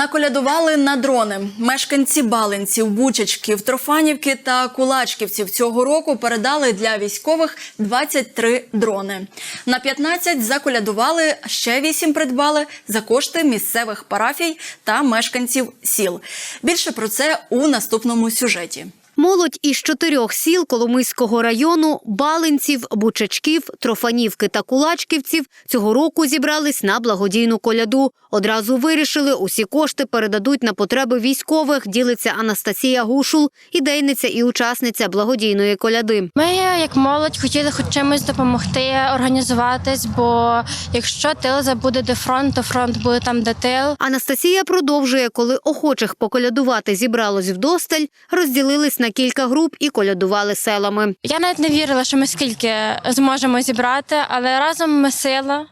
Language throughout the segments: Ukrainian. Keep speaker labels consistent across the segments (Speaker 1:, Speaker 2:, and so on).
Speaker 1: Наколядували на дрони. Мешканці Балинців, Бучачків, Трофанівки та Кулачківців цього року передали для військових 23 дрони. На 15 заколядували, ще 8 придбали за кошти місцевих парафій та мешканців сіл. Більше про це у наступному сюжеті.
Speaker 2: Молодь із чотирьох сіл Коломийського району Балинців, Бучачків, Трофанівки та Кулачківців цього року зібрались на благодійну коляду. Одразу вирішили, усі кошти передадуть на потреби військових. Ділиться Анастасія Гушул, ідейниця і учасниця благодійної коляди.
Speaker 3: Ми, як молодь, хотіли хоч чимось допомогти організуватись, бо якщо тил забуде де фронт, то фронт буде там, де тил.
Speaker 2: Анастасія продовжує, коли охочих поколядувати зібралось вдосталь, розділились на кілька груп і колядували селами.
Speaker 3: Я навіть не вірила, що ми скільки зможемо зібрати, але разом ми сила,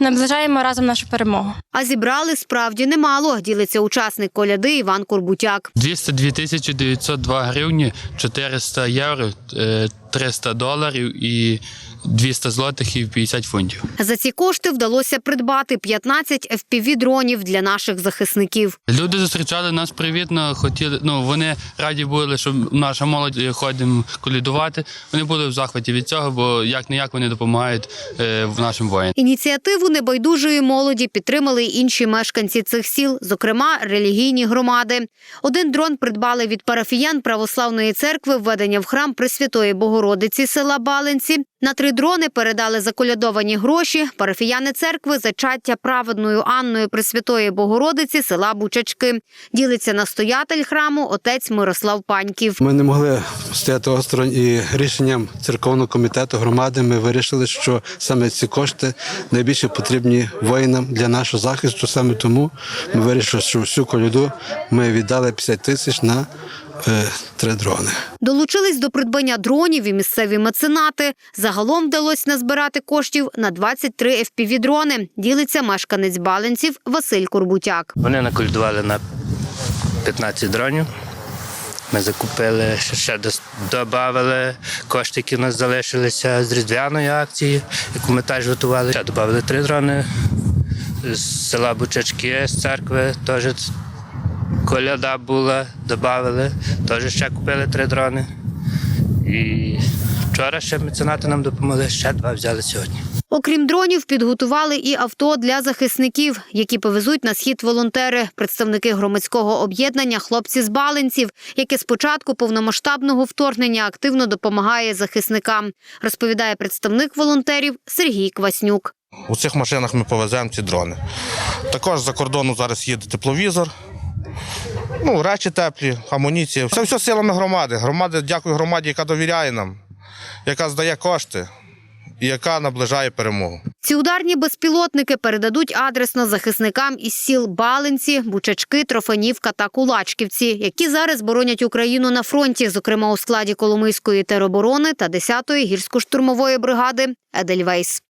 Speaker 3: наближаємо разом нашу перемогу.
Speaker 2: А зібрали справді немало. Ділиться учасник коляди Іван Курбутяк.
Speaker 4: 202 тисячі 902 гривні, 400 євро, е, 300 доларів і 200 злотих і 50 фунтів.
Speaker 2: За ці кошти вдалося придбати 15 FPV-дронів для наших захисників.
Speaker 4: Люди зустрічали нас привітно, хотіли, ну вони раді були, що наша молодь е, ходимо колідувати. Вони були в захваті від цього, бо як не як вони допомагають е, в нашим воїнам.
Speaker 2: Ініціативу небайдужої молоді підтримали й інші мешканці цих сіл, зокрема релігійні громади. Один дрон придбали від парафіян православної церкви введення в храм Пресвятої Богородиці села Баленці. На три дрони передали заколядовані гроші. Парафіяни церкви зачаття праведною Анною Пресвятої Богородиці села Бучачки. Ділиться настоятель храму отець Мирослав Паньків.
Speaker 5: Ми не могли стояти осторонь і рішенням церковного комітету громади ми вирішили, що саме ці кошти найбільше потрібні воїнам для нашого захисту. Саме тому ми вирішили, що всю коляду ми віддали 50 тисяч на три дрони.
Speaker 2: Долучились до придбання дронів і місцеві меценати. Загалом вдалося назбирати коштів на 23 FPV-дрони. Ділиться мешканець Баленців Василь Курбутяк.
Speaker 6: Вони наколядували на 15 дронів. Ми закупили, ще, додали кошти, які в нас залишилися з різдвяної акції, яку ми теж готували. Ще додали три дрони з села Бучачки, з церкви теж коляда була, додали, теж ще купили три дрони. І вчора ще меценати нам допомогли, ще два взяли сьогодні.
Speaker 2: Окрім дронів, підготували і авто для захисників, які повезуть на схід волонтери, представники громадського об'єднання Хлопці з Баленців, яке з початку повномасштабного вторгнення активно допомагає захисникам, розповідає представник волонтерів Сергій Кваснюк.
Speaker 7: У цих машинах ми повеземо ці дрони. Також за кордону зараз їде тепловізор. Ну, речі теплі, амуніція. Це все силами громади. Громади, дякую громаді, яка довіряє нам, яка здає кошти і яка наближає перемогу.
Speaker 2: Ці ударні безпілотники передадуть адресно захисникам із сіл Баленці, Бучачки, Трофанівка та Кулачківці, які зараз боронять Україну на фронті, зокрема у складі Коломийської тероборони та 10-ї гірсько-штурмової бригади Едельвейс.